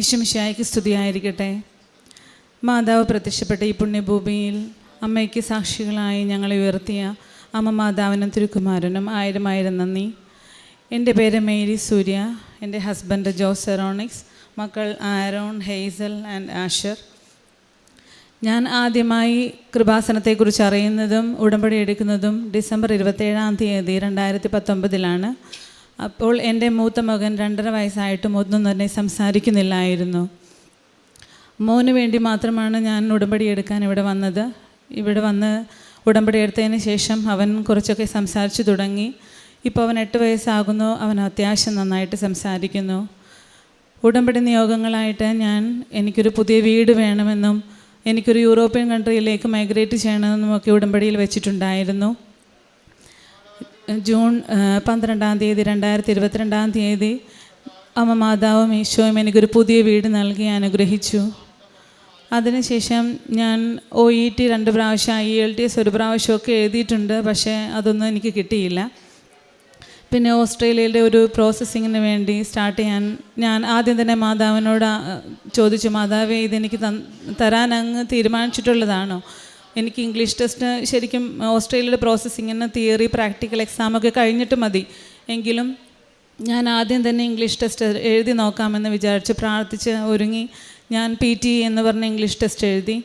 ഈശ്വമിശായിക്ക് സ്തുതിയായിരിക്കട്ടെ. മാതാവ് പ്രത്യക്ഷപ്പെട്ട ഈ പുണ്യഭൂമിയിൽ അമ്മയ്ക്ക് സാക്ഷികളായി ഞങ്ങളെ ഉയർത്തിയ അമ്മ മാതാവിനും തിരുക്കുമാരനും ആയിരം ആയിരം നന്ദി. എന്റെ പേര് മേരി സൂര്യ എന്റെ ഹസ്ബൻഡ് ജോസ് എറോണിക്സ് മക്കൾ ആരോൺ ഹെയ്സൽ ആൻഡ് ആഷർ. ഞാൻ ആദ്യമായി കൃപാസനത്തെക്കുറിച്ച് അറിയുന്നതും ഉടമ്പടി എടുക്കുന്നതും ഡിസംബർ ഇരുപത്തേഴാം തീയതി രണ്ടായിരത്തി പത്തൊമ്പതിലാണ്. അപ്പോൾ എന്റെ മൂത്ത മകൻ രണ്ടര വയസ്സായിട്ടും ഒന്നും തന്നെ സംസാരിക്കുന്നില്ലായിരുന്നു. മോന് വേണ്ടി മാത്രമാണ് ഞാൻ ഉടമ്പടി എടുക്കാൻ ഇവിടെ വന്നത്. ഇവിടെ വന്ന് ഉടമ്പടി എടുത്തതിന് ശേഷം അവൻ കുറച്ചൊക്കെ സംസാരിച്ചു തുടങ്ങി. ഇപ്പോൾ അവൻ എട്ട് വയസ്സാകുന്നു. അവൻ അത്യാവശ്യം നന്നായിട്ട് സംസാരിക്കുന്നു. ഉടമ്പടി നിയോഗങ്ങളായിട്ട് ഞാൻ എനിക്കൊരു പുതിയ വീട് വേണമെന്നും എനിക്കൊരു യൂറോപ്യൻ കൺട്രിയിലേക്ക് മൈഗ്രേറ്റ് ചെയ്യണമെന്നും ഒക്കെ ഉടമ്പടിയിൽ വെച്ചിട്ടുണ്ടായിരുന്നു. ജൂൺ പന്ത്രണ്ടാം തീയതി രണ്ടായിരത്തി ഇരുപത്തിരണ്ടാം തീയതി അമ്മ മാതാവും ഈശോയും എനിക്കൊരു പുതിയ വീട് നൽകി അനുഗ്രഹിച്ചു. അതിനുശേഷം ഞാൻ ഒ ഇ ടി രണ്ട് പ്രാവശ്യം ഐ എൽ ടി എസ് ഒരു പ്രാവശ്യമൊക്കെ എഴുതിയിട്ടുണ്ട് പക്ഷേ അതൊന്നും എനിക്ക് കിട്ടിയില്ല. പിന്നെ ഓസ്ട്രേലിയയിലെ ഒരു പ്രോസസ്സിങ്ങിന് വേണ്ടി സ്റ്റാർട്ട് ചെയ്യാൻ ഞാൻ ആദ്യം തന്നെ മാതാവിനോട് ചോദിച്ചു മാതാവേ ഇതെനിക്ക് തരാൻ അങ്ങ് തീരുമാനിച്ചിട്ടുള്ളതാണോ? എനിക്ക് ഇംഗ്ലീഷ് ടെസ്റ്റ് ശരിക്കും ഓസ്ട്രേലിയയുടെ പ്രോസസ്സിങ്ങിന് തിയറി പ്രാക്ടിക്കൽ എക്സാമൊക്കെ കഴിഞ്ഞിട്ട് മതി. എങ്കിലും ഞാൻ ആദ്യം തന്നെ ഇംഗ്ലീഷ് ടെസ്റ്റ് എഴുതി നോക്കാമെന്ന് വിചാരിച്ച് പ്രാർത്ഥിച്ച് ഒരുങ്ങി ഞാൻ പി ടി എന്ന് പറഞ്ഞ ഇംഗ്ലീഷ് ടെസ്റ്റ് എഴുതി.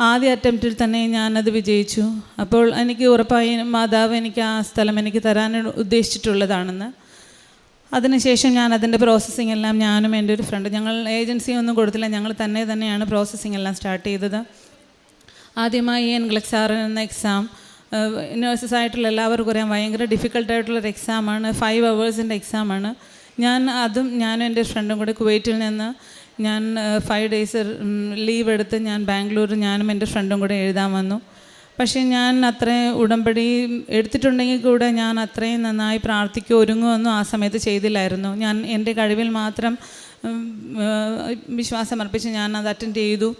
ആദ്യ അറ്റംപ്റ്റിൽ തന്നെ ഞാനത് വിജയിച്ചു. അപ്പോൾ എനിക്ക് ഉറപ്പായി മാതാവ് എനിക്ക് ആ സ്ഥലം എനിക്ക് തരാൻ ഉദ്ദേശിച്ചിട്ടുള്ളതാണെന്ന്. അതിനുശേഷം ഞാൻ അതിന്റെ പ്രോസസ്സിംഗ് എല്ലാം ഞാനും എന്റെ ഒരു ഫ്രണ്ട് ഞങ്ങൾ ഏജൻസി ഒന്നും കൊടുത്തില്ല ഞങ്ങൾ തന്നെ തന്നെയാണ് പ്രോസസ്സിംഗ് എല്ലാം സ്റ്റാർട്ട് ചെയ്തത്. ആദ്യമായി എൻ ഗ്ലക്സാർ എന്ന എക്സാം നേഴ്സസ് ആയിട്ടുള്ള എല്ലാവർക്കും അറിയാം ഭയങ്കര ഡിഫിക്കൽട്ടായിട്ടുള്ളൊരു എക്സാമാണ് ഫൈവ് അവേഴ്സിന്റെ എക്സാമാണ് ഞാൻ അതും ഞാനും എന്റെ ഫ്രണ്ടും കൂടെ കുവൈറ്റിൽ നിന്ന് ഞാൻ ഫൈവ് ഡേയ്സ് ലീവ് എടുത്ത് ഞാൻ ബാംഗ്ലൂർ ഞാനും എന്റെ ഫ്രണ്ടും കൂടെ എഴുതാൻ വന്നു. പക്ഷേ ഞാൻ അത്രയും ഉടമ്പടി എടുത്തിട്ടുണ്ടെങ്കിൽ കൂടെ ഞാൻ അത്രയും നന്നായി പ്രാർത്ഥിക്കുകയോ ഒരുങ്ങുകയൊന്നും ആ സമയത്ത് ചെയ്തില്ലായിരുന്നു. ഞാൻ എന്റെ കഴിവിൽ മാത്രം വിശ്വാസം അർപ്പിച്ച് ഞാൻ അത് അറ്റൻഡ് ചെയ്തു.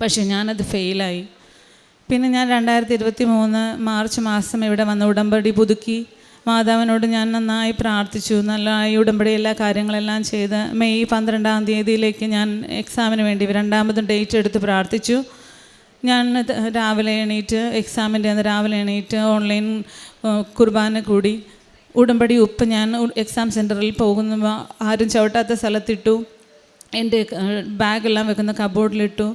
പക്ഷേ ഞാനത് ഫെയിലായി പിന്നെ ഞാൻ രണ്ടായിരത്തി ഇരുപത്തി മൂന്ന് മാർച്ച് മാസം ഇവിടെ വന്ന് ഉടമ്പടി പുതുക്കി. മാതാവിനോട് ഞാൻ നന്നായി പ്രാർത്ഥിച്ചു. നല്ലതായി ഉടമ്പടി എല്ലാ കാര്യങ്ങളെല്ലാം ചെയ്ത് മെയ് പന്ത്രണ്ടാം തീയതിയിലേക്ക് ഞാൻ എക്സാമിന് വേണ്ടി രണ്ടാമതും ഡേറ്റ് എടുത്ത് പ്രാർത്ഥിച്ചു. ഞാൻ രാവിലെ എണീറ്റ് എക്സാമിന്റെ അന്ന് രാവിലെ എണീറ്റ് ഓൺലൈൻ കുർബാന കൂടി. ഉടമ്പടി ഉപ്പ് ഞാൻ എക്സാം സെന്ററിൽ പോകുന്ന. ആരും ചവിട്ടാത്ത സ്ഥലത്തിട്ടു. എന്റെ ബാഗെല്ലാം വെക്കുന്ന കബോർഡിലിട്ടു.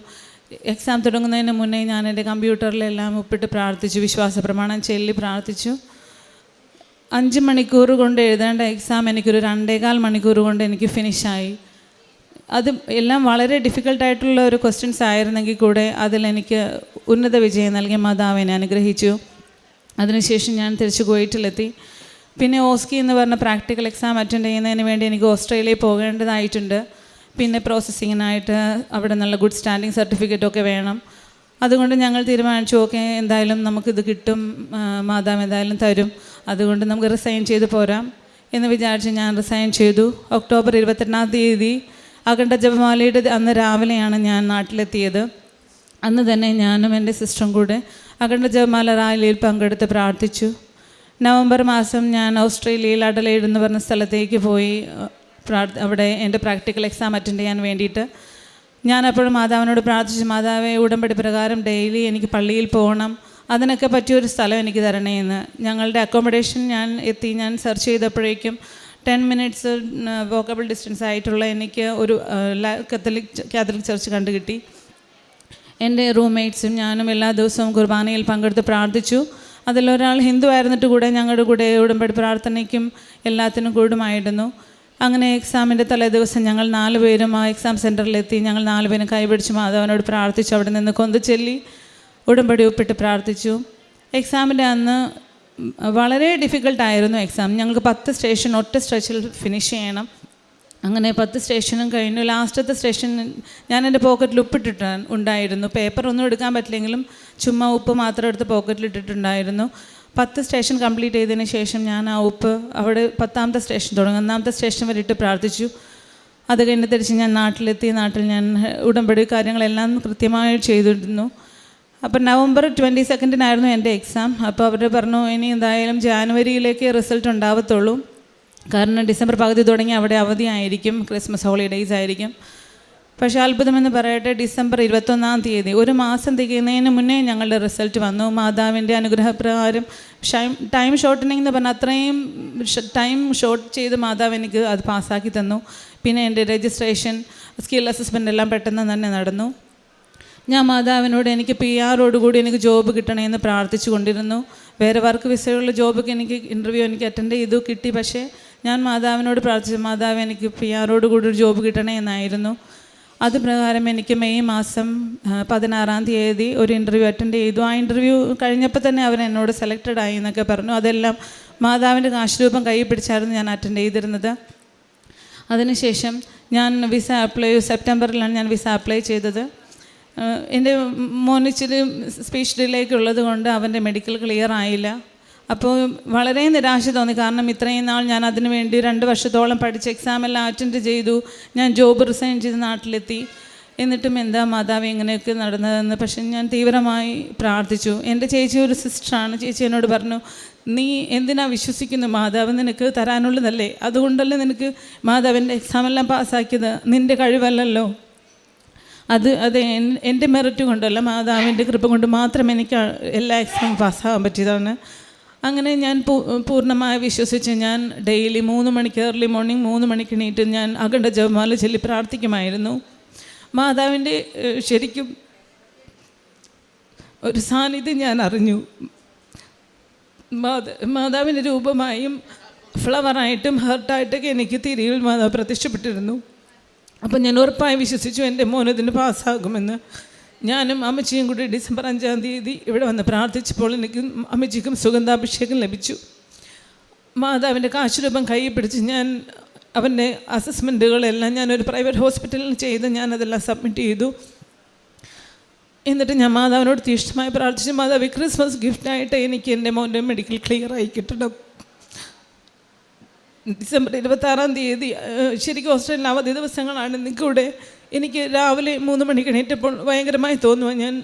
എക്സാം തുടങ്ങുന്നതിന് മുന്നേ ഞാൻ എന്റെ കമ്പ്യൂട്ടറിലെല്ലാം ഒപ്പിട്ട് പ്രാർത്ഥിച്ചു വിശ്വാസ പ്രമാണം ചൊല്ലി പ്രാർത്ഥിച്ചു. അഞ്ച് മണിക്കൂർ കൊണ്ട് എഴുതേണ്ട എക്സാം എനിക്കൊരു രണ്ടേകാൽ മണിക്കൂർ കൊണ്ട് എനിക്ക് ഫിനിഷായി. അത് എല്ലാം വളരെ ഡിഫിക്കൽട്ടായിട്ടുള്ള ഒരു ക്വസ്റ്റ്യൻസ് ആയിരുന്നെങ്കിൽ കൂടെ അതിലെനിക്ക് ഉന്നത വിജയം നൽകിയ മാതാവിനെ അനുഗ്രഹിച്ചു. അതിനുശേഷം ഞാൻ തിരിച്ച് കുവൈറ്റിലെത്തി. പിന്നെ ഓസ്കി എന്ന് പറഞ്ഞ പ്രാക്ടിക്കൽ എക്സാം അറ്റൻഡ് ചെയ്യുന്നതിന് വേണ്ടി എനിക്ക് ഓസ്ട്രേലിയയിൽ പോകേണ്ടതായിട്ടുണ്ട്. പിന്നെ പ്രോസസ്സിങ്ങിനായിട്ട് അവിടെ നല്ല ഗുഡ് സ്റ്റാൻഡിങ് സർട്ടിഫിക്കറ്റ് ഒക്കെ വേണം. അതുകൊണ്ട് ഞങ്ങൾ തീരുമാനിച്ചു ഓക്കെ എന്തായാലും നമുക്കിത് കിട്ടും മാതാവ് എന്തായാലും തരും. അതുകൊണ്ട് നമുക്ക് റിസൈൻ ചെയ്ത് പോരാം. എന്ന് വിചാരിച്ച് ഞാൻ റിസൈൻ ചെയ്തു. ഒക്ടോബർ ഇരുപത്തെട്ടാം തീയതി അഖണ്ഡ ജപമാലയുടെ അന്ന് രാവിലെയാണ് ഞാൻ നാട്ടിലെത്തിയത്. അന്ന് തന്നെ ഞാനും എന്റെ സിസ്റ്ററും കൂടെ അഖണ്ഡ ജപമാല റാലിയിൽ പങ്കെടുത്ത് പ്രാർത്ഥിച്ചു. നവംബർ മാസം ഞാൻ ഓസ്ട്രേലിയയിൽ അഡലൈഡ് എന്ന് പറഞ്ഞ സ്ഥലത്തേക്ക് പോയി. അവിടെ എന്റെ പ്രാക്ടിക്കൽ എക്സാം അറ്റൻഡ് ചെയ്യാൻ വേണ്ടിയിട്ട് ഞാൻ അപ്പോഴും മാതാവിനോട് പ്രാർത്ഥിച്ചു മാതാവെ ഉടമ്പടി പ്രകാരം ഡെയിലി എനിക്ക് പള്ളിയിൽ പോകണം. അതിനൊക്കെ പറ്റിയൊരു സ്ഥലം എനിക്ക് തരണേ എന്ന്. ഞങ്ങളുടെ അക്കോമഡേഷൻ ഞാൻ എത്തി ഞാൻ സെർച്ച് ചെയ്തപ്പോഴേക്കും ടെൻ മിനിറ്റ്സ് വോക്കബിൾ ഡിസ്റ്റൻസ് ആയിട്ടുള്ള എനിക്ക് ഒരു കത്തലിക് കാത്തലിക് ചർച്ച് കണ്ടു കിട്ടി എന്റെ റൂംമേറ്റ്സും ഞാനും എല്ലാ ദിവസവും കുർബാനയിൽ പങ്കെടുത്ത് പ്രാർത്ഥിച്ചു. അതിലൊരാൾ ഹിന്ദു ആയിരുന്നിട്ട് കൂടെ ഞങ്ങളുടെ കൂടെ ഉടമ്പടി പ്രാർത്ഥനയ്ക്കും എല്ലാത്തിനും കൂടുമായിരുന്നു. അങ്ങനെ എക്സാമിന്റെ തലേദിവസം ഞങ്ങൾ നാല് പേരും ആ എക്സാം സെന്ററിലെത്തി ഞങ്ങൾ നാല് പേരും കൈപിടിച്ച് മാധവനോട് പ്രാർത്ഥിച്ചു. അവിടെ നിന്ന് കൊന്ത ചൊല്ലി ഉടമ്പടി ഒപ്പിട്ട് പ്രാർത്ഥിച്ചു. എക്സാമിന്റെ അന്ന് വളരെ ഡിഫിക്കൽട്ടായിരുന്നു എക്സാം. ഞങ്ങൾക്ക് പത്ത് സ്റ്റേഷൻ ഒറ്റ സ്ട്രെച്ചിൽ ഫിനിഷ് ചെയ്യണം. അങ്ങനെ പത്ത് സ്റ്റേഷനും കഴിഞ്ഞു. ലാസ്റ്റത്തെ സ്റ്റേഷൻ ഞാൻ എന്റെ പോക്കറ്റിൽ ഉപ്പിട്ടിട്ട് ഉണ്ടായിരുന്നു. പേപ്പർ ഒന്നും എടുക്കാൻ പറ്റില്ലെങ്കിലും ചുമ്മാ ഉപ്പ് മാത്രം എടുത്ത് പോക്കറ്റിൽ ഇട്ടിട്ടുണ്ടായിരുന്നു. പത്ത് സ്റ്റേഷൻ കംപ്ലീറ്റ് ചെയ്തതിന് ശേഷം ഞാൻ ആ ഉപ്പ് അവിടെ പത്താമത്തെ സ്റ്റേഷൻ തുടങ്ങി. ഒന്നാമത്തെ സ്റ്റേഷൻ വരെ ഇട്ട് പ്രാർത്ഥിച്ചു. അത് കഴിഞ്ഞ് തിരിച്ച് ഞാൻ നാട്ടിലെത്തി. നാട്ടിൽ ഞാൻ ഉടമ്പടി കാര്യങ്ങളെല്ലാം കൃത്യമായി ചെയ്തിരുന്നു. അപ്പം നവംബർ ട്വന്റി സെക്കൻഡിനായിരുന്നു എന്റെ എക്സാം അപ്പോൾ അവർ പറഞ്ഞു ഇനി എന്തായാലും ജാനുവരിയിലേക്ക് റിസൾട്ട് ഉണ്ടാവത്തുള്ളൂ. കാരണം ഡിസംബർ പകുതി തുടങ്ങി അവിടെ അവധിയായിരിക്കും ക്രിസ്മസ് ഹോളിഡേയ്സ് ആയിരിക്കും. പക്ഷേ അത്ഭുതമെന്ന് പറയട്ടെ ഡിസംബർ ഇരുപത്തൊന്നാം തീയതി. ഒരു മാസം തികയുന്നതിന് മുന്നേ ഞങ്ങളുടെ റിസൾട്ട് വന്നു. മാതാവിന്റെ അനുഗ്രഹപ്രകാരം ഷൈം ടൈം ഷോർട്ടനിങ് എന്ന് പറഞ്ഞാൽ അത്രയും ടൈം ഷോർട്ട് ചെയ്ത് മാതാവ് എനിക്ക് അത് പാസ്സാക്കി തന്നു. പിന്നെ എന്റെ രജിസ്ട്രേഷൻ സ്കിൽ അസസ്മെന്റ് എല്ലാം പെട്ടെന്ന് തന്നെ നടന്നു. ഞാൻ മാതാവിനോട് എനിക്ക് പി ആറോടുകൂടി എനിക്ക് ജോബ് കിട്ടണമെന്ന് പ്രാർത്ഥിച്ചു കൊണ്ടിരുന്നു. വേറെ വർക്ക് വിസയുള്ള ജോബൊക്കെ എനിക്ക് ഇന്റർവ്യൂ എനിക്ക് അറ്റൻഡ് ചെയ്തു കിട്ടി. പക്ഷേ ഞാൻ മാതാവിനോട് പ്രാർത്ഥിച്ചു മാതാവ് എനിക്ക് പി ആറോട് കൂടി ഒരു ജോബ് കിട്ടണേ എന്നായിരുന്നു. അത് പ്രകാരം എനിക്ക് മെയ് മാസം പതിനാറാം തീയതി ഒരു ഇന്റർവ്യൂ അറ്റൻഡ് ചെയ്തു. ആ ഇന്റർവ്യൂ കഴിഞ്ഞപ്പോൾ തന്നെ അവർ എന്നോട് സെലക്റ്റഡ് ആയി എന്നൊക്കെ പറഞ്ഞു. അതെല്ലാം മാതാവിന്റെ കാശുരൂപം കൈ പിടിച്ചായിരുന്നു ഞാൻ അറ്റൻഡ് ചെയ്തിരുന്നത്. അതിനുശേഷം ഞാൻ വിസ അപ്ലൈ സെപ്റ്റംബറിലാണ് ഞാൻ വിസ അപ്ലൈ ചെയ്തത്. എന്റെ മോനിച്ചിരി സ്പീച്ച് ഡിലേക്ക് കൊണ്ട് അവന്റെ മെഡിക്കൽ ക്ലിയർ ആയില്ല. അപ്പോൾ വളരെ നിരാശ തോന്നി. കാരണം ഇത്രയും നാൾ ഞാൻ അതിനു വേണ്ടി രണ്ട് വർഷത്തോളം പഠിച്ച് എക്സാം എല്ലാം അറ്റൻഡ് ചെയ്തു. ഞാൻ ജോബ് റിസൈൻ ചെയ്ത് നാട്ടിലെത്തി. എന്നിട്ടും എന്താ മാതാവ് ഇങ്ങനെയൊക്കെ നടന്നതെന്ന്. പക്ഷെ ഞാൻ തീവ്രമായി പ്രാർത്ഥിച്ചു. എന്റെ ചേച്ചി ഒരു സിസ്റ്ററാണ് ചേച്ചി എന്നോട് പറഞ്ഞു നീ എന്തിനാ വിശ്വസിക്കുന്നു മാതാവ്? നിനക്ക് തരാനുള്ളതല്ലേ? അതുകൊണ്ടല്ലേ നിനക്ക് മാതാവിന്റെ എക്സാം എല്ലാം പാസ്സാക്കിയത്? നിന്റെ കഴിവല്ലല്ലോ. അത് അത് എന്റെ മെറിറ്റ് കൊണ്ടല്ല. മാതാവിന്റെ കൃപ കൊണ്ട് മാത്രം എനിക്ക് എല്ലാ എക്സാം പാസ്സാകാൻ പറ്റിയതാണ്. അങ്ങനെ ഞാൻ പൂർണമായി വിശ്വസിച്ച് ഞാൻ ഡെയിലി മൂന്ന് മണിക്ക് ഏർലി മോർണിംഗ് മൂന്ന് മണിക്ക് എണീറ്റ് ഞാൻ അഖണ്ഡ ജപമാല ചൊല്ലി പ്രാർത്ഥിക്കുമായിരുന്നു. മാതാവിന്റെ ശരിക്കും ഒരു സാന്നിധ്യം ഞാൻ അറിഞ്ഞു. മാത മാതാവിന്റെ രൂപമായും ഫ്ലവറായിട്ടും ഹർട്ടായിട്ടൊക്കെ എനിക്ക് തിരിയിൽ മാതാവ് പ്രത്യക്ഷപ്പെട്ടിരുന്നു അപ്പം ഞാൻ ഉറപ്പായി വിശ്വസിച്ചു എന്റെ മോനതിന് പാസ്സാകുമെന്ന്. ഞാനും അമ്മച്ചിയും കൂടി ഡിസംബർ അഞ്ചാം തീയതി ഇവിടെ വന്ന് പ്രാർത്ഥിച്ചപ്പോൾ എനിക്ക് അമ്മച്ചിക്കും സുഗന്ധാഭിഷേകം ലഭിച്ചു. മാതാവിന്റെ കാശുരൂപം കൈ പിടിച്ച് ഞാൻ അവന്റെ അസസ്മെന്റുകളെല്ലാം ഞാനൊരു പ്രൈവറ്റ് ഹോസ്പിറ്റലിൽ ചെയ്ത് ഞാനതെല്ലാം സബ്മിറ്റ് ചെയ്തു. എന്നിട്ട് ഞാൻ മാതാവിനോട് തീഷ്ടമായി പ്രാർത്ഥിച്ചു മാതാവ് ക്രിസ്മസ് ഗിഫ്റ്റായിട്ട് എനിക്ക് എന്റെ മോന്റെ മെഡിക്കൽ ക്ലിയർ ആയി കിട്ടണം. ഡിസംബർ ഇരുപത്താറാം തീയതി ശരിക്കും ഓസ്ട്രേലിയയിൽ അവധി ദിവസങ്ങളാണ് നിൽക്കൂടെ എനിക്ക് രാവിലെ മൂന്ന് മണി എണീറ്റപ്പോൾ ഭയങ്കരമായി തോന്നുക ഞാൻ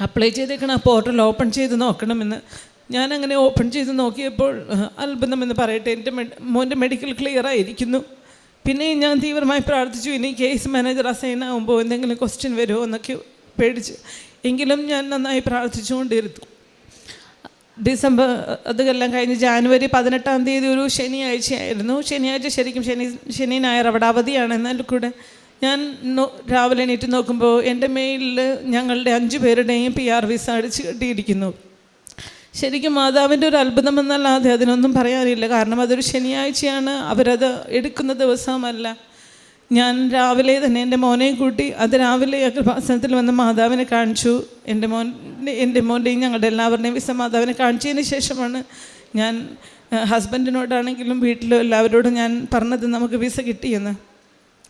അപ്ലൈ ചെയ്തേക്കണം പോർട്ടൽ ഓപ്പൺ ചെയ്ത് നോക്കണമെന്ന്. ഞാൻ അങ്ങനെ ഓപ്പൺ ചെയ്ത് നോക്കിയപ്പോൾ അത്ഭുതമെന്ന് പറയട്ടെ എന്റെ മോന്റെ മെഡിക്കൽ ക്ലിയർ ആയിരിക്കുന്നു. പിന്നെ ഞാൻ തീവ്രമായി പ്രാർത്ഥിച്ചു ഇനി കേസ് മാനേജർ അസൈൻ ആകുമ്പോൾ എന്തെങ്കിലും ക്വസ്റ്റ്യൻ വരുമോ? എന്നൊക്കെ പേടിച്ച്. എങ്കിലും ഞാൻ നന്നായി പ്രാർത്ഥിച്ചുകൊണ്ടിരുന്നു. ഡിസംബർ അതെല്ലാം കഴിഞ്ഞ് ജാനുവരി പതിനെട്ടാം തീയതി ഒരു ശനിയാഴ്ചയായിരുന്നു. ശനിയാഴ്ച ശരിക്കും ശനി ശനി ഞായർ അവിടെ അവധിയാണ്. എന്നാൽ കൂടെ ഞാൻ രാവിലെ എണീറ്റ് നോക്കുമ്പോൾ എന്റെ മെയിലിൽ ഞങ്ങളുടെ അഞ്ച് പേരുടെയും പി ആർ വിസ അടിച്ച് കെട്ടിയിരിക്കുന്നു. ശരിക്കും മാതാവിന്റെ ഒരു അത്ഭുതം എന്നല്ലാതെ അതിനൊന്നും പറയാനില്ല. കാരണം അതൊരു ശനിയാഴ്ചയാണ്. അവരത് എടുക്കുന്ന ദിവസമല്ല. ഞാൻ രാവിലെ തന്നെ എന്റെ മോനെ കൂട്ടി അത് രാവിലെ കൃപാസനത്തിൽ വന്ന് മാതാവിനെ കാണിച്ചു. എന്റെ മോൻ എന്റെ മോന്റെയും ഞങ്ങളുടെ എല്ലാവരുടെയും വിസ മാതാവിനെ കാണിച്ചതിന് ശേഷമാണ് ഞാൻ ഹസ്ബൻഡിനോടാണെങ്കിലും വീട്ടിലും എല്ലാവരോടും ഞാൻ പറഞ്ഞത് നമുക്ക് വിസ കിട്ടിയെന്ന്.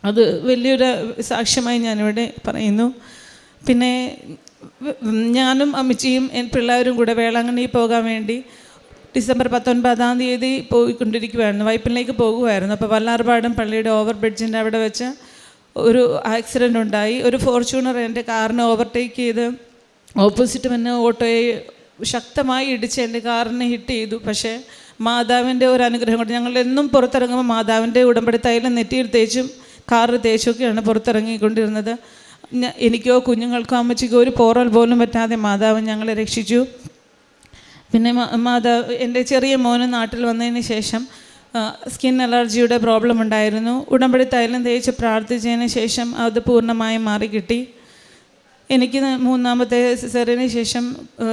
അത് വലിയൊരു സാക്ഷ്യമായി ഞാനിവിടെ പറയുന്നു. പിന്നെ ഞാനും അമ്മച്ചിയും പിള്ളേരും കൂടെ വേളാങ്കണ്ണി പോകാൻ വേണ്ടി ഡിസംബർ പത്തൊൻപതാം തീയതി പോയിക്കൊണ്ടിരിക്കുകയായിരുന്നു വൈപ്പിലേക്ക് പോകുമായിരുന്നു അപ്പോൾ വല്ലാർപാടം പള്ളിയുടെ ഓവർ ബ്രിഡ്ജിന്റെ അവിടെ വെച്ച് ഒരു ആക്സിഡന്റ് ഉണ്ടായി. ഒരു ഫോർച്യൂണർ എന്റെ കാറിനെ ഓവർടേക്ക് ചെയ്ത് ഓപ്പോസിറ്റ് വന്ന് ഓട്ടോയെ ശക്തമായി ഇടിച്ച് എന്റെ കാറിനെ ഹിറ്റ് ചെയ്തു. പക്ഷേ മാതാവിന്റെ ഒരു അനുഗ്രഹം കൊണ്ട് ഞങ്ങൾ എന്നും പുറത്തിറങ്ങുമ്പോൾ മാതാവിന്റെ ഉടമ്പടി തൈലം നെറ്റിയിൽ തേച്ചും കാറിൽ തേച്ചൊക്കെയാണ് പുറത്തിറങ്ങിക്കൊണ്ടിരുന്നത്. എനിക്കോ കുഞ്ഞുങ്ങൾക്കോ അമ്മച്ചിക്കോ ഒരു പോറൽ പോലും പറ്റാതെ മാതാവ് ഞങ്ങളെ രക്ഷിച്ചു. പിന്നെ മാതാവ് എന്റെ ചെറിയ മോന് നാട്ടിൽ വന്നതിന് ശേഷം സ്കിൻ അലർജിയുടെ പ്രോബ്ലം ഉണ്ടായിരുന്നു. ഉടമ്പടി തൈലം തേച്ച് പ്രാർത്ഥിച്ചതിന് ശേഷം അത് പൂർണമായും മാറിക്കിട്ടി. എനിക്ക് മൂന്നാമത്തെ സിസറിന് ശേഷം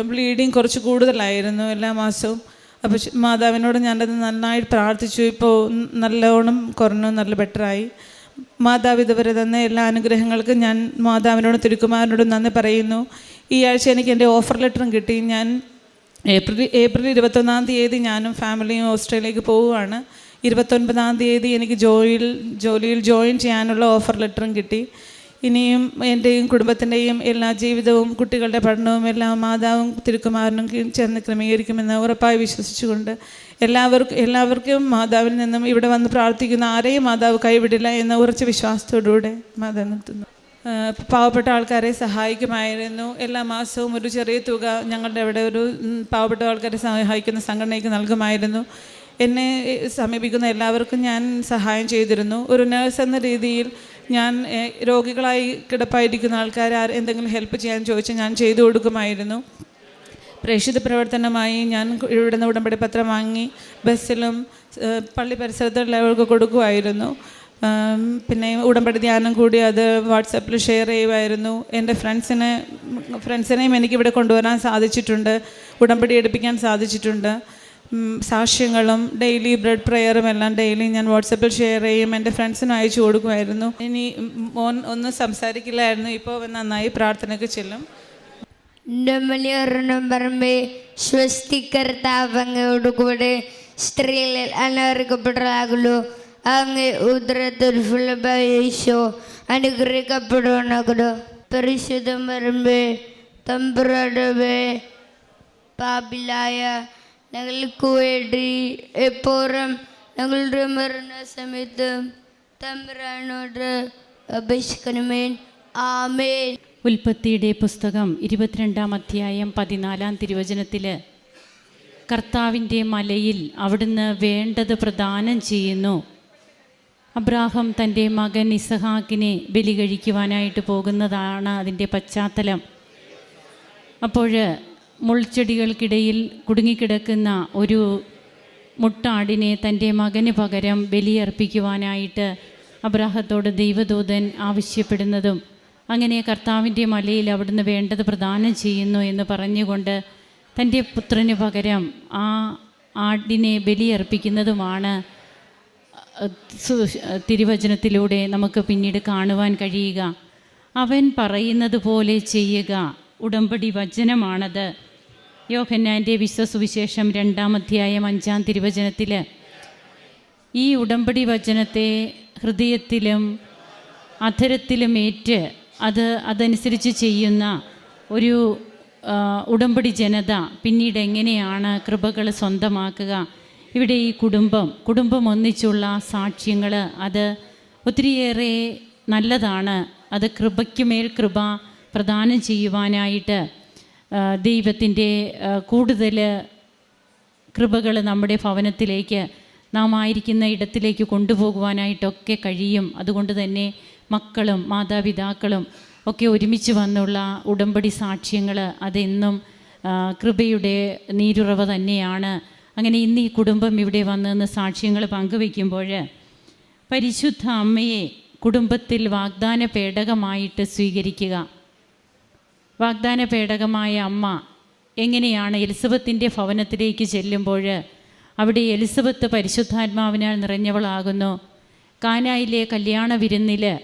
ബ്ലീഡിങ് കുറച്ച് കൂടുതലായിരുന്നു എല്ലാ മാസവും. അപ്പോൾ മാതാവിനോട് ഞാനത് നന്നായി പ്രാർത്ഥിച്ചു. ഇപ്പോൾ നല്ലോണം കുറഞ്ഞു നല്ല ബെറ്ററായി മാതാവ് ഇതുവരെ തന്ന എല്ലാ അനുഗ്രഹങ്ങൾക്കും ഞാൻ മാതാവിനോടും തിരുക്കുമാരനോടും നന്ദി പറയുന്നു. ഈ ആഴ്ച എനിക്ക് എന്റെ ഓഫർ ലെറ്ററും കിട്ടി. ഞാൻ ഏപ്രിൽ ഏപ്രിൽ ഇരുപത്തൊന്നാം തീയതി ഞാനും ഫാമിലിയും ഓസ്ട്രേലിയക്ക് പോവുകയാണ്. ഇരുപത്തൊൻപതാം തീയതി എനിക്ക് ജോയിൽ ജോലിയിൽ ജോയിൻ ചെയ്യാനുള്ള ഓഫർ ലെറ്ററും കിട്ടി. ഇനിയും എന്റെയും കുടുംബത്തിന്റെയും എല്ലാ ജീവിതവും കുട്ടികളുടെ പഠനവും എല്ലാം മാതാവും തിരുക്കുമാരനും ചേർന്ന് ക്രമീകരിക്കുമെന്ന് ഉറപ്പായി വിശ്വസിച്ചുകൊണ്ട് എല്ലാവർക്കും എല്ലാവർക്കും മാതാവിൽ നിന്നും ഇവിടെ വന്ന് പ്രാർത്ഥിക്കുന്ന ആരെയും മാതാവ് കൈവിടില്ല എന്ന ഉറച്ച വിശ്വാസത്തോടുകൂടെ മാതാവ് നിർത്തുന്നു. പാവപ്പെട്ട ആൾക്കാരെ സഹായിക്കുമായിരുന്നു. എല്ലാ മാസവും ഒരു ചെറിയ തുക ഞങ്ങളുടെ അവിടെ ഒരു പാവപ്പെട്ട ആൾക്കാരെ സഹായിക്കുന്ന സംഘടനയ്ക്ക് നൽകുമായിരുന്നു. എന്നെ സമീപിക്കുന്ന എല്ലാവർക്കും ഞാൻ സഹായം ചെയ്തിരുന്നു. ഒരു നേഴ്സ് എന്ന രീതിയിൽ ഞാൻ രോഗികളായി കിടപ്പായിരിക്കുന്ന ആൾക്കാർ എന്തെങ്കിലും ഹെൽപ്പ് ചെയ്യാൻ ചോദിച്ചാൽ ഞാൻ ചെയ്തു കൊടുക്കുമായിരുന്നു. പ്രേക്ഷിത പ്രവർത്തനമായി ഞാൻ ഇവിടെ നിന്ന് ഉടമ്പടി പത്രം വാങ്ങി ബസ്സിലും പള്ളി പരിസരത്തുള്ളവർക്ക് കൊടുക്കുമായിരുന്നു. പിന്നെ ഉടമ്പടി ധ്യാനം കൂടി അത് വാട്സാപ്പിൽ ഷെയർ ചെയ്യുമായിരുന്നു. എന്റെ ഫ്രണ്ട്സിനെ ഫ്രണ്ട്സിനെയും എനിക്കിവിടെ കൊണ്ടുവരാൻ സാധിച്ചിട്ടുണ്ട്. ഉടമ്പടി എടുപ്പിക്കാൻ സാധിച്ചിട്ടുണ്ട്. സാക്ഷ്യങ്ങളും ഡെയിലി ബ്രെഡ് പ്രെയറും എല്ലാം ഡെയിലി ഞാൻ വാട്സപ്പിൽ ഷെയർ ചെയ്യും. എന്റെ ഫ്രണ്ട്സിന് അയച്ചു കൊടുക്കുമായിരുന്നു. ഇനി മോൻ ഒന്നും സംസാരിക്കില്ലായിരുന്നു. ഇപ്പോൾ നന്നായി പ്രാർത്ഥനയ്ക്ക് ചെല്ലും. ഡമലിയറിനും പറമ്പേ സ്വസ്തികർത്താവ് അങ്ങയോട് കൂടെ സ്ത്രീകളിൽ അനർഹപ്പെട്ടതാകുന്നു അങ്ങ് ഉദരത്തിൽ ഫലഭീശോ അനുഗ്രഹിക്കപ്പെടുവനാകുന്നു പരിശുദ്ധം വരുമ്പേ തമ്പുരാടവേ പാപിലായ ഞങ്ങൾക്ക് വേണ്ടി എപ്പോഴും ഞങ്ങളുടെ മരണ സമയത്തും തമ്പുരാനോട് അപേക്ഷിക്കണമേൻ ആമേൻ. ഉൽപ്പത്തിയുടെ പുസ്തകം ഇരുപത്തിരണ്ടാം അധ്യായം പതിനാലാം തിരുവചനത്തിൽ കർത്താവിന്റെ മലയിൽ അവിടുന്ന് വേണ്ടത് പ്രദാനം ചെയ്യുന്നു. അബ്രാഹം തന്റെ മകൻ ഇസഹാക്കിനെ ബലി കഴിക്കുവാനായിട്ട് പോകുന്നതാണ് അതിന്റെ പശ്ചാത്തലം. അപ്പോൾ മുൾച്ചെടികൾക്കിടയിൽ കുടുങ്ങിക്കിടക്കുന്ന ഒരു മുട്ടാടിനെ തന്റെ മകന് പകരം ബലിയർപ്പിക്കുവാനായിട്ട് അബ്രാഹത്തോട് ദൈവദൂതൻ ആവശ്യപ്പെടുന്നതും അങ്ങനെ കർത്താവിന്റെ മലയിൽ അവിടുന്ന് വേണ്ടത് പ്രദാനം ചെയ്യുന്നു എന്ന് പറഞ്ഞുകൊണ്ട് തന്റെ പുത്രന് പകരം ആ ആടിനെ ബലിയർപ്പിക്കുന്നതുമാണ് തിരുവചനത്തിലൂടെ നമുക്ക് പിന്നീട് കാണുവാൻ കഴിയുക. അവൻ പറയുന്നത് പോലെ ചെയ്യുക. ഉടമ്പടി വചനമാണത്. യോഹന്നാന്റെ വിശ്വസുവിശേഷം രണ്ടാം അധ്യായം അഞ്ചാം തിരുവചനത്തിൽ ഈ ഉടമ്പടി വചനത്തെ ഹൃദയത്തിലും അധരത്തിലും ഏറ്റ് അത് അതനുസരിച്ച് ചെയ്യുന്ന ഒരു ഉടമ്പടി ജനത പിന്നീട് എങ്ങനെയാണ് കൃപകൾ സ്വന്തമാക്കുക? ഇവിടെ ഈ കുടുംബം കുടുംബം ഒന്നിച്ചുള്ള സാക്ഷ്യങ്ങൾ അത് ഒത്തിരിയേറെ നല്ലതാണ്. അത് കൃപയ്ക്കുമേൽ കൃപ പ്രദാനം ചെയ്യുവാനായിട്ട് ദൈവത്തിന്റെ കൂടുതൽ കൃപകൾ നമ്മുടെ ഭവനത്തിലേക്ക് നാം ആയിരിക്കുന്ന ഇടത്തിലേക്ക് കൊണ്ടുപോകുവാനായിട്ടൊക്കെ കഴിയും. അതുകൊണ്ട് തന്നെ മക്കളും മാതാപിതാക്കളും ഒക്കെ ഒരുമിച്ച് വന്നുള്ള ഉടമ്പടി സാക്ഷ്യങ്ങൾ അതെന്നും കൃപയുടെ നീരുറവ തന്നെയാണ്. അങ്ങനെ ഇന്ന് ഈ കുടുംബം ഇവിടെ വന്നെന്ന് സാക്ഷ്യങ്ങൾ പങ്കുവയ്ക്കുമ്പോൾ പരിശുദ്ധ അമ്മയെ കുടുംബത്തിൽ വാഗ്ദാന പേടകമായിട്ട് സ്വീകരിക്കുക. വാഗ്ദാന പേടകമായ അമ്മ എങ്ങനെയാണ് എലിസബത്തിന്റെ ഭവനത്തിലേക്ക് ചെല്ലുമ്പോൾ അവിടെ എലിസബത്ത് പരിശുദ്ധാത്മാവിനാൽ നിറഞ്ഞവളാകുന്നു. കാനായിലെ കല്യാണ വിരുന്നിൽ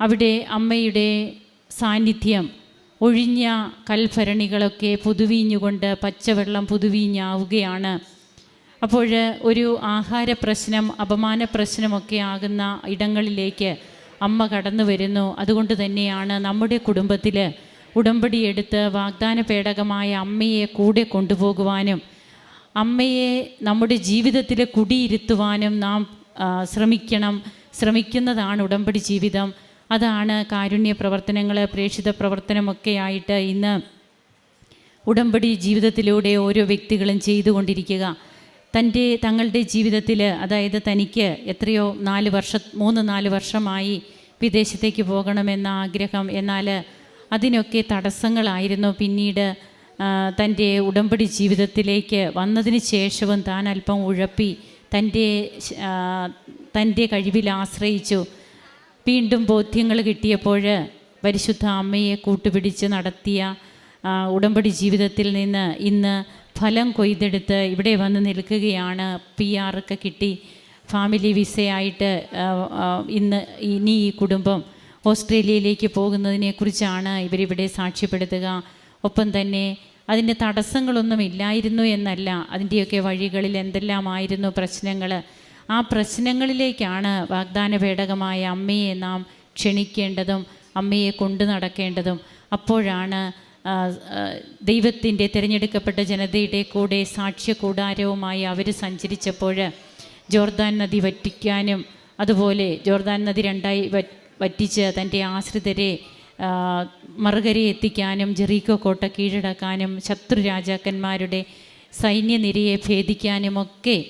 അവിടെ അമ്മയുടെ സാന്നിധ്യം ഒഴിഞ്ഞ കൽഭരണികളൊക്കെ പുതുവീഞ്ഞുകൊണ്ട് പച്ചവെള്ളം പുതുവീഞ്ഞാവുകയാണ്. അപ്പോൾ ഒരു ആഹാര പ്രശ്നം അപമാന പ്രശ്നമൊക്കെ ആകുന്ന ഇടങ്ങളിലേക്ക് അമ്മ കടന്നു വരുന്നു. അതുകൊണ്ട് തന്നെയാണ് നമ്മുടെ കുടുംബത്തിൽ ഉടമ്പടി എടുത്ത് വാഗ്ദാന പേടകമായ അമ്മയെ കൂടെ കൊണ്ടുപോകുവാനും അമ്മയെ നമ്മുടെ ജീവിതത്തിൽ കുടിയിരുത്തുവാനും നാം ശ്രമിക്കണം. ശ്രമിക്കുന്നതാണ് ഉടമ്പടി ജീവിതം. അതാണ് കാരുണ്യ പ്രവർത്തനങ്ങൾ പ്രേക്ഷിത പ്രവർത്തനമൊക്കെ ആയിട്ട് ഇന്ന് ഉടമ്പടി ജീവിതത്തിലൂടെ ഓരോ വ്യക്തികളും ചെയ്തുകൊണ്ടിരിക്കുക. തന്റെ തങ്ങളുടെ ജീവിതത്തിൽ അതായത് തനിക്ക് എത്രയോ നാല് വർഷ മൂന്ന് നാല് വർഷമായി വിദേശത്തേക്ക് പോകണമെന്ന ആഗ്രഹം. എന്നാൽ അതിനൊക്കെ തടസ്സങ്ങളായിരുന്നു. പിന്നീട് തന്റെ ഉടമ്പടി ജീവിതത്തിലേക്ക് വന്നതിന് ശേഷവും താൻ അല്പം ഉഴപ്പി തന്റെ തന്റെ കഴിവിൽ ആശ്രയിച്ചു. വീണ്ടും ബോധ്യങ്ങൾ കിട്ടിയപ്പോൾ പരിശുദ്ധ അമ്മയെ കൂട്ടുപിടിച്ച് നടത്തിയ ഉടമ്പടി ജീവിതത്തിൽ നിന്ന് ഇന്ന് ഫലം കൊയ്തെടുത്ത് ഇവിടെ വന്ന് നിൽക്കുകയാണ്. പി ആറൊക്കെ കിട്ടി. ഫാമിലി വിസയായിട്ട് ഇന്ന് ഇനി ഈ കുടുംബം ഓസ്ട്രേലിയയിലേക്ക് പോകുന്നതിനെക്കുറിച്ചാണ് ഇവരിവിടെ സാക്ഷ്യപ്പെടുത്തുക. ഒപ്പം തന്നെ അതിന്റെ തടസ്സങ്ങളൊന്നും ഇല്ലായിരുന്നു എന്നല്ല അതിന്റെയൊക്കെ വഴികളിൽ എന്തെല്ലാമായിരുന്നു പ്രശ്നങ്ങൾ. ആ പ്രശ്നങ്ങളിലേക്കാണ് വാഗ്ദാന പേടകമായ അമ്മയെ നാം ക്ഷണിക്കേണ്ടതും അമ്മയെ കൊണ്ടു നടക്കേണ്ടതും. അപ്പോഴാണ് ദൈവത്തിന്റെ തിരഞ്ഞെടുക്കപ്പെട്ട ജനതയുടെ കൂടെ സാക്ഷ്യ കൂടാരവുമായി അവർ സഞ്ചരിച്ചപ്പോൾ ജോർദാൻ നദി വറ്റിക്കാനും അതുപോലെ ജോർദാൻ നദി രണ്ടായി വറ്റിച്ച് തന്റെ ആശ്രിതരെ മറുകരെ എത്തിക്കാനും ജെറീക്കോ കോട്ട കീഴടക്കാനും ശത്രു രാജാക്കന്മാരുടെ സൈന്യനിരയെ ഭേദിക്കാനുമൊക്കെ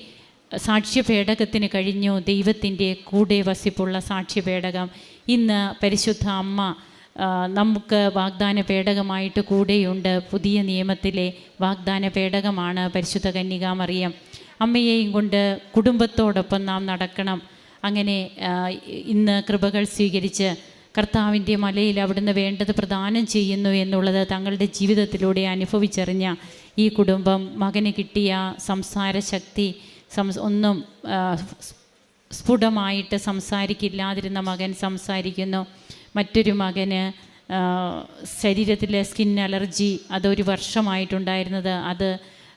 സാക്ഷ്യപേടകത്തിന് കഴിഞ്ഞു. ദൈവത്തിന്റെ കൂടെ വസിപ്പുള്ള സാക്ഷ്യപേടകം ഇന്ന് പരിശുദ്ധ അമ്മ നമുക്ക് വാഗ്ദാന പേടകമായിട്ട് കൂടെയുണ്ട്. പുതിയ നിയമത്തിലെ വാഗ്ദാന പേടകമാണ് പരിശുദ്ധ കന്യകാമറിയം. അമ്മയെയും കൊണ്ട് കുടുംബത്തോടൊപ്പം നാം നടക്കണം. അങ്ങനെ ഇന്ന് കൃപകൾ സ്വീകരിച്ച് കർത്താവിന്റെ മലയിൽ അവിടുന്ന് വേണ്ടത് പ്രദാനം ചെയ്യുന്നു എന്നുള്ളത് തങ്ങളുടെ ജീവിതത്തിലൂടെ അനുഭവിച്ചറിഞ്ഞ ഈ കുടുംബം മകന് കിട്ടിയ സംസാര ശക്തി ഒന്നും സ്ഫുടമായിട്ട് സംസാരിക്കില്ലാതിരുന്ന മകൻ സംസാരിക്കുന്നു. മറ്റൊരു മകന് ശരീരത്തിലെ സ്കിൻ അലർജി അതൊരു വർഷമായിട്ടുണ്ടായിരുന്നത് അത്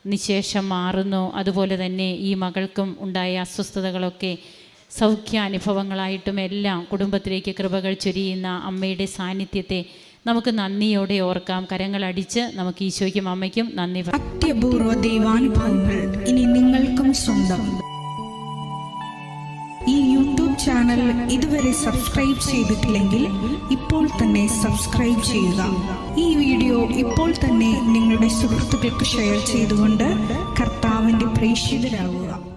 നിശേഷം മാറുന്നു. അതുപോലെ തന്നെ ഈ മകൾക്കും ഉണ്ടായ അസ്വസ്ഥതകളൊക്കെ സൗഖ്യാനുഭവങ്ങളായിട്ടും എല്ലാം കുടുംബത്തിലേക്ക് കൃപകൾ ചൊരിയുന്ന അമ്മയുടെ സാന്നിധ്യത്തെ നമുക്ക് നന്ദിയോടെ ഓർക്കാം. കരങ്ങൾ അടിച്ച് നമുക്ക് ഈശോയ്ക്കും അമ്മയ്ക്കും നന്ദി. അത്യപൂർവ ദൈവാനുഭവങ്ങൾ ഇനി നിങ്ങൾക്കും സ്വന്തം. ഈ യൂട്യൂബ് ചാനൽ ഇതുവരെ സബ്സ്ക്രൈബ് ചെയ്തിട്ടില്ലെങ്കിൽ ഇപ്പോൾ തന്നെ സബ്സ്ക്രൈബ് ചെയ്യുക. ഈ വീഡിയോ ഇപ്പോൾ തന്നെ നിങ്ങളുടെ സുഹൃത്തുക്കൾക്ക് ഷെയർ ചെയ്തുകൊണ്ട് കർത്താവിന്റെ പ്രേക്ഷിതരാകുക.